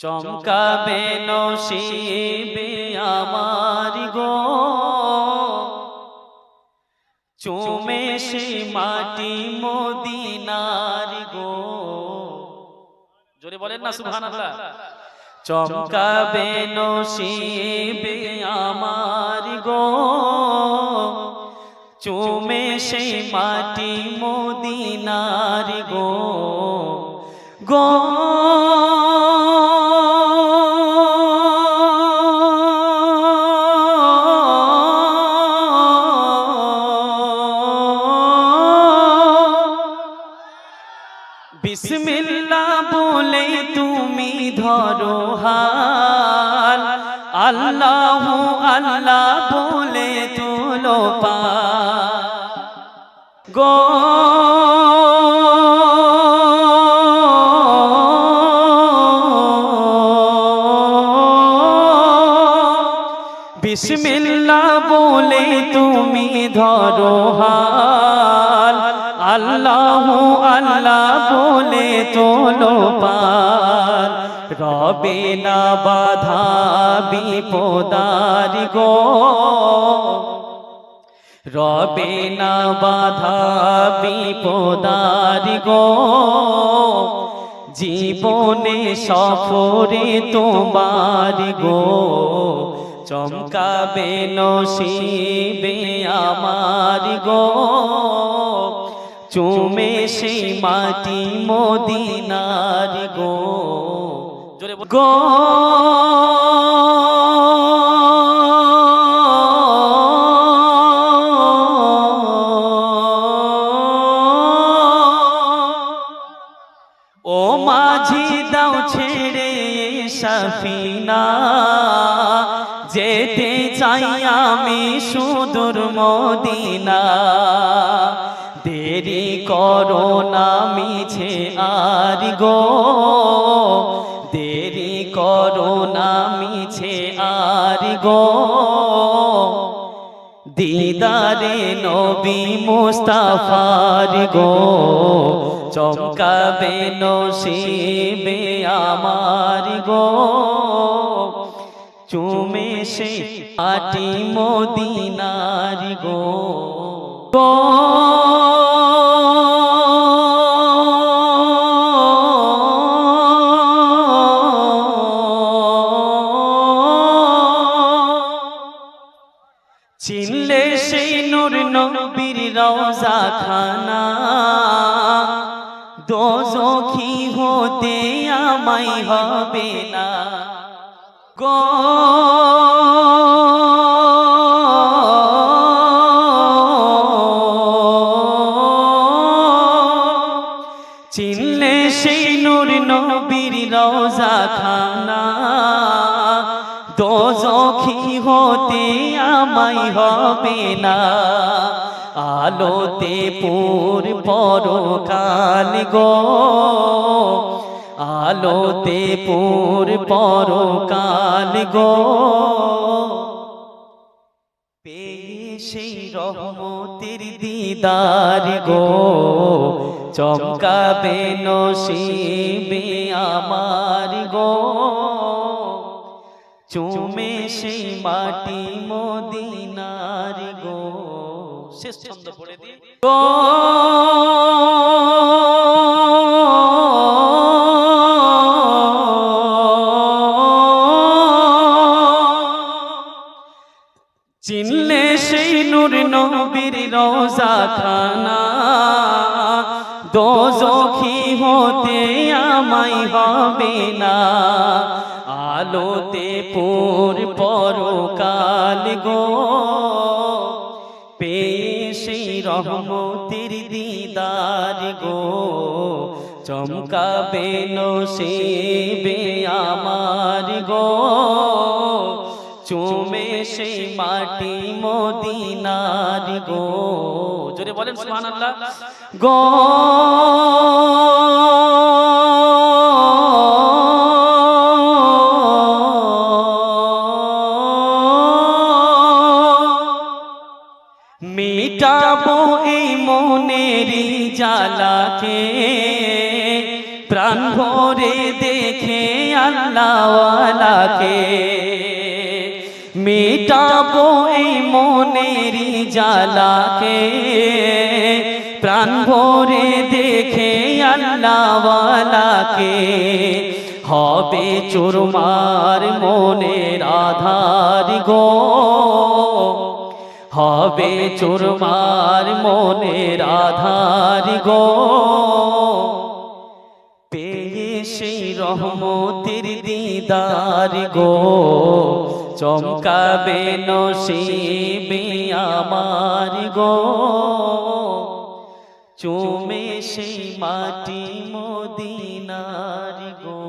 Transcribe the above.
চমকাবে নসিবে আমার গো। চুমে সে মাটি মদিনার গো। জোরে বলেন না সুবহানাল্লাহ। চমকাবে নসিবে আমার গো। চুমে সে মাটি মদিনার গো। গো। বলে তুমি ধরো হাল। আল্লাহ আল্লাহ বলে তুলো পা। গো বিসমিল্লা বলে তুমি ধরো হাল। আল্লাহ আল্লাহ বলে তোলো পার। রবে না বাধা বিপদার গো। রবে না বাধা বিপদার গো। জীবনে সফরে তোমার গো। চমকাবে নসিবে আমার গো। চুমে সেই মাটি মদিনার গো। গো। ও মাঝি দাও ছেড়ে সাফিনা। যেতে চাই আমি সুদূর মদিনা। দেরি করো না মিছে আর গো। দেরি করো না মিছে আর গো। দিদারে নবী মুস্তাফার গো। চমকাবে নসিবে আমার গো। চুমে সে আটি মদিনার গো। গো। রওজা খানা দোজখি হতে আমায় হবে না। গো চিনলে সেই নূর নবীর রওজা খানা দোজখি হতে আমায় হবে না। আলোতে পুর পরকাল গো। আলোতে পুর পরকাল গো। পেয়ে সেই রহমতের দিদার গো। চমকাবে নসিবে আমার গো। চুমে সেই মাটি মদিনার গো। শেষ ছন্দ পড়ে দিই। চিনলে সেই নূর নবীর রোজা খানা দোজখি হতে আমায় হবে না। আলোতে পুর পরকাল গো। সেই রহমতির দিদার গো, চমকাবে নসিবে আমার গো। চুমে সে মাটি মদিনার গো। জোরে বলেন সুবহানাল্লাহ। গো মিটাবো এই মনেরই জ্বালাকে। প্রাণ ভরে দেখে আল্লাহওয়ালাকে। মেটাবো এই মনেরই জ্বালাকে। প্রাণ ভরে দেখে আল্লাহওয়ালাকে। হবে চুরমার মনের আধার গো। হবে চুরমার মনের আধার গো। পেয়ে সেই রহমতের দিদার গো। চমকাবে নসিবে আমার গো। চুমে সেই মাটি মদিনার গো।